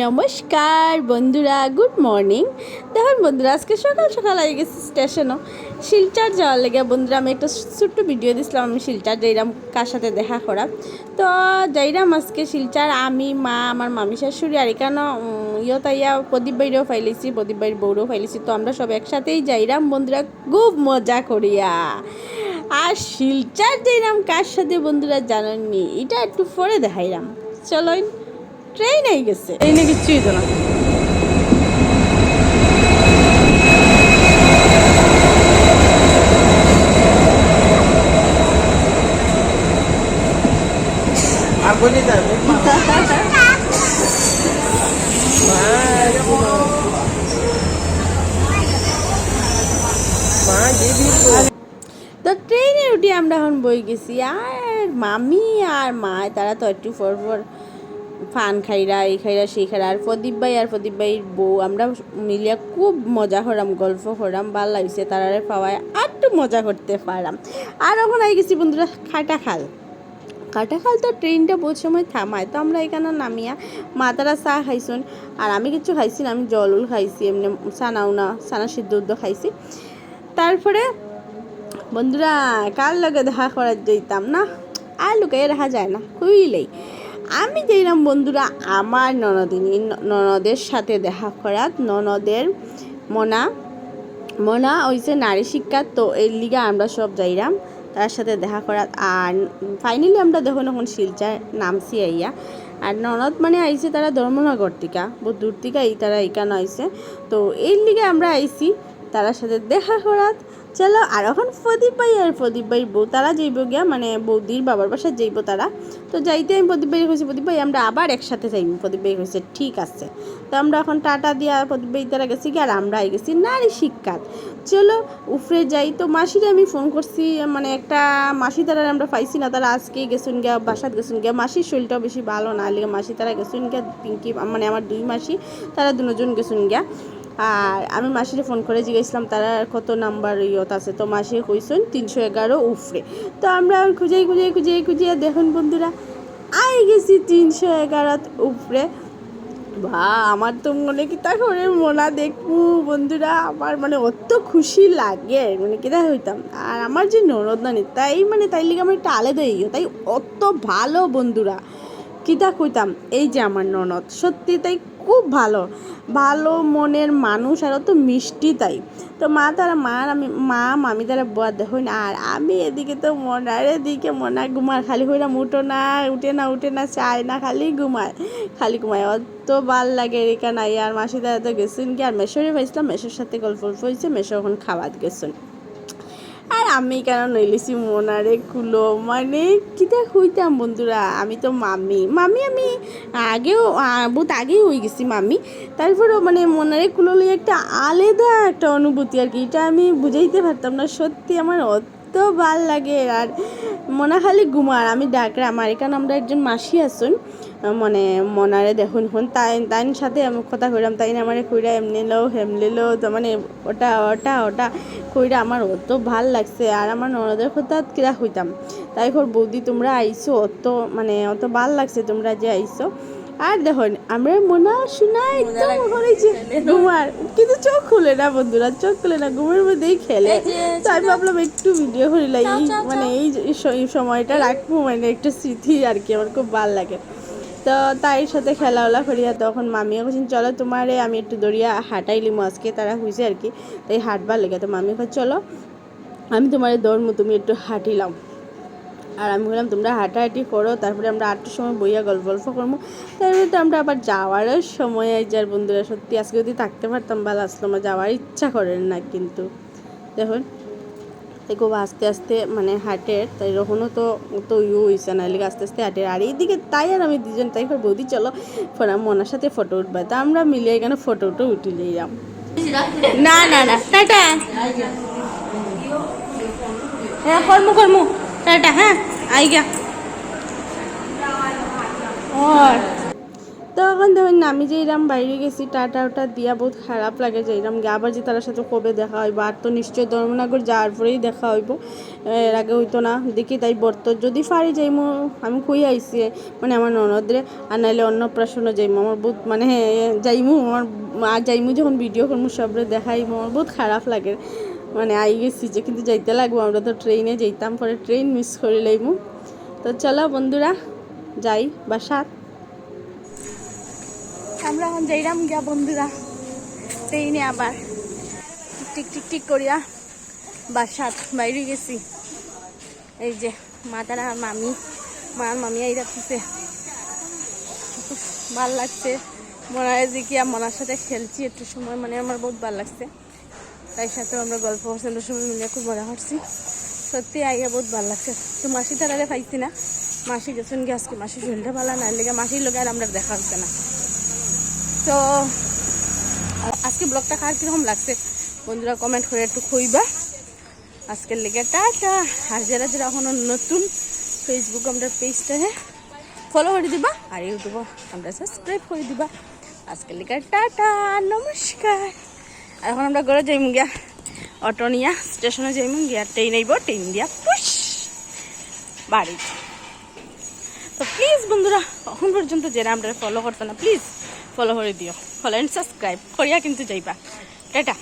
নমস্কার বন্ধুরা, good morning. দেখুন বন্ধুরা, আজকে সকাল সকাল হয়ে গেছি স্টেশনও। শিলচার যাওয়ার লেগে বন্ধুরা, আমি একটা ছোট্ট ভিডিও দিছিলাম, আমি শিলচার যাইরাম কার সাথে দেখা করা তো যাইরাম আজকে শিলচার, আমি, মা, আমার মামি শাশুড়ি আর এখানে ইয়ে তাইয়া প্রদীপ বাইরেও ফাইলেছি, প্রদীপ বাইর বউরেও ফাইলেছি। তো আমরা সব একসাথেই যাইরাম বন্ধুরা, খুব মজা করিয়া। আর শিলচার যাইরাম কার সাথে বন্ধুরা জানেননি? এটা একটু পরে দেখাইরাম। চলো ট্রেন হয়ে গেছে। ট্রেনে কিচ্ছুই তো না আর মা দিদি তো ট্রেনে উঠে আমরা এখন বই গেছি। আর মামি আর মা তারা তো একটু পর পর ফান খাইরা, এই খাইরা, সেই খাইরা। আর প্রদীপ ভাই আর প্রদীপ ভাইয়ের বউ, আমরা মিলিয়া খুব মজা করাম গল্প করাম ভালো লাগছে তারারে পাওয়ায় আর একটু মজা করতে পারাম। আর এখন আই গেছি বন্ধুরা খাটা খাল কাটাখাল তো ট্রেনটা বহু সময় থামায়, তো আমরা এখানে নামিয়া মাতারা চা খাইছুন। আর আমি কিছু খাইছি না, আমি জলুল খাইছি, এমনি সানাও না সানা সিদ্ধ উদ্ধ খাইছি। তারপরে বন্ধুরা, কার লগে দেখা করার যেতাম না? আর লুকাইয়ে রাখা যায় না, খুইলেই। আমি যেলাম বন্ধুরা আমার ননদিনী, ননদের সাথে দেখা করাত, ননদের মনা। মনা হইছে নারী শিক্ষা, তো এর লিগে আমরা সব যাইরাম, তার সাথে দেখা করাত। আর ফাইনালি আমরা দেখুন এখন শিলচার নামছি আইয়া আর ননদ মানে আইছে তারা ধর্মনগর টিকা বহু দূর থেকে এই তারা এখানে আইছে। তো এর লিগে আমরা আইছি, তারার সাথে দেখা করাত। চলো আর এখন প্রদীপ ভাই আর প্রদীপ ভাই বউ, তারা যাইব গিয়া মানে বৌদির বাবার বাসায় যাইব তারা। তো যাইতে আমি প্রদীপ ভাই কইছি, প্রদীপ ভাই, আমরা আবার একসাথে যাইব। প্রদীপ ভাই কইছে, ঠিক আছে। তো আমরা এখন টাটা দিয়া প্রদীপ ভাই তারা গেছি গিয়ে, আর আমরা গেছি নারী শিক্ষাত চলো, উফরে যাই। তো মাসিরে আমি ফোন করছি মানে একটা মাসি তারা আমরা পাইছি না, তারা আজকে গেছুন গিয়া, বাসাত গেছুন গিয়া। মাসির শরীরটাও বেশি ভালো না, লিগে মাসি তারা গেছুন গিয়া, পিঙ্কি মানে আমার দুই মাসি, তারা দুজন গেছুন গিয়া। আর আমি মাসিরে ফোন করে জিজ্ঞেসলাম, তারা কত নাম্বার ইয়ত আছে? তো মাসি কইসুন তিনশো এগারো উফরে। তো আমরা খুঁজেই খুঁজে খুঁজে খুঁজিয়ে দেখুন বন্ধুরা, আই গেছি তিনশো এগারোত উপরে বা, আমার তো মনে কি তা করে মোনা দেখব বন্ধুরা, আমার মানে অত খুশি লাগে মানে কিতা হইতাম। আর আমার যে নরদানি তাই মানে তাই লিগে আমার একটা আলাদা ইয়ে তাই অত ভালো বন্ধুরা। কিতা কইতাম, এই যে আমার ননদ, সত্যি তাই খুব ভালো। ভালো মনের মানুষ আর অত মিষ্টি তাই। তো মা তারা, মার আমি, মা মামি তারা বুয়া দেখুন আর আমি এদিকে তো মনার এদিকে মনা ঘুমার খালি হইলাম উঠো না, উঠে না উঠে না চায় না, খালি ঘুমায় খালি ঘুমায় অত ভালো লাগে রেখা নাই, আর মাসি তারা তো গেছেন কি, আর মেশরে পাইছিলাম মেশোর সাথে গল্প হয়েছে মেশো এখন খাওয়াত গেছেন। আমি কেন নইলেছি মনারে কুলো? মানে কি দেখ হইতাম বন্ধুরা? আমি তো মামি। মামি আমি আগেও বহুত আগেই হয়ে গেছি মামি। তারপরেও মানে মনারে কুলো একটা আলাদা একটা অনুভূতি আর কি। এটা আমি বুঝাইতে পারতাম না। সত্যি আমার অত ভালো লাগে আর মনা খালি ঘুমার, আমি ডাকরা আমার এখানে আমরা একজন মাসি আসুন মানে মনারে দেখুন, হন তাই তাইন সাথে আমি কথা কইলাম তাই আমার কইরা এমনি লো হেমলে লো তো মানে ওটা ওটা ওটা কইরা আমার অত ভালো লাগছে আর আমার ননদের কথা কিরা হইতাম। তাই খর বৌদি, তোমরা আইছো, অত মানে অত ভালো লাগছে তোমরা যে আইছো। আর দেখুন আমরা মনা শোনাই এখন যে ঘুমার কিন্তু চোখ খুলে না বন্ধুরা চোখ খুলে না ঘুমের মধ্যেই খেলে। তো আমি ভাবলাম একটু ভিডিও করিলাই মানে এই যে- এই সময়টা রাখব মানে একটা স্মৃতি আর কি আমার খুব ভালো লাগে। তো তাই সাথে খেলাওলা করিয়া তখন মামিও বলছেন চলো তোমারে আমি একটু দরিয়া হাঁটাইলিম আজকে তারা হয়েছে আর কি তাই হাঁটবার লেগে। তো মামি চলো আমি তোমারে দৌড়মু তুমি একটু হাঁটিলাম আর আমি বললাম, তোমরা হাঁটাহাঁটি করো, তারপরে আমরা আটটার সময় বইয়া গল্প গল্প করব। তারপরে তো আমরা আবার যাওয়ারও সময় যার বন্ধুরা, সত্যি আজকে যদি থাকতে পারতাম ভালো আসলো আমার যাওয়ার ইচ্ছা করেন না কিন্তু। দেখুন খুব আস্তে আস্তে মানে হাটের তাই রকমও তো তো ইউ হয়েছে না এলিগে আস্তে আস্তে হাটের আর এইদিকে তাই আর আমি দুজন, তাই করে বৌদি, চলো মনার সাথে ফটো উঠবে। তা আমরা মিলে এখানে ফটো উঠে উঠে যাম না না না, টাটা। হ্যাঁ কর্ম কর্ম। টাটা হ্যাঁ আই গা ওর তখন দেখুন আমি যে এরম বাইরে গেছি টাটা ওটা দিয়া বহুত খারাপ লাগে যে এরম আবার যে তার সাথে কবে দেখা হইব, আর তো নিশ্চয় ধর্মনগর যাওয়ার পরেই দেখা হইব। এর আগে হইতো না, দেখি তাই বর্ত, যদি পারি যাইমু, আমি কই আইসি মানে আমার ননদরে, আর নাইলে অন্নপ্রাশনও যাইমু, আমার বহুত মানে যাইমু, আমার আর যাইমু, যখন ভিডিও করব সবরে দেখাইমু, আমার বহুত খারাপ লাগে। মানে আই গেছি যে কিন্তু যাইতে লাগবো, আমরা তো ট্রেনে যাইতাম, পরে ট্রেন মিস করে লাইমু। তো চলো বন্ধুরা, যাই বাসাত আমরা এখন যাইরাম গিয়া বন্ধুরা ট্রেনে আবার। টিক টিক টিক করিয়া বাসাত বাইরে গেছি। এই যে, মা তারা মামি, মার মামি এই রাখতেছে। ভালো লাগছে। মনে হয় যে কি মনার সাথে খেলছি, একটু সময় মানে আমার বহুত ভালো লাগছে। তাই সাথে আমরা গল্প করছি আমরা সবাই মিলে খুব মজা করছি। সত্যি আইয়া বহুত ভালো লাগছে। তো মাসি তারারে পাইছি না। মাসি গেছেন গিয়ে আজকে মাসি শরীরটা ভালো না লেগে মাসির লোক আর আমরা দেখা হচ্ছে না। তো, আজকে ব্লগটা কার কীরকম লাগছে? বন্ধুরা কমেন্ট করে একটু খুঁজবা আজকের লেগে টাটা। আর যারা যারা এখনও নতুন ফেসবুক আমরা পেজটা ফলো করে দিবা। আর ইউটিউব আমরা সাবস্ক্রাইব করে দিবা। আজকের লেগে টাটা। নমস্কার। এখন আমরা ঘরে যাইম গিয়া। অটো নিয়া, স্টেশনে যাইম গিয়া ট্রেন আইব ট্রেন দিয়া পুশ, বাড়ি। তো প্লিজ বন্ধুরা, এখন পর্যন্ত যারা আমরা ফলো করতো না প্লিজ ফলো করে দিও। ফলো অ্যান্ড সাবস্ক্রাইব করিয়া কিন্তু যাইবা। টাটা।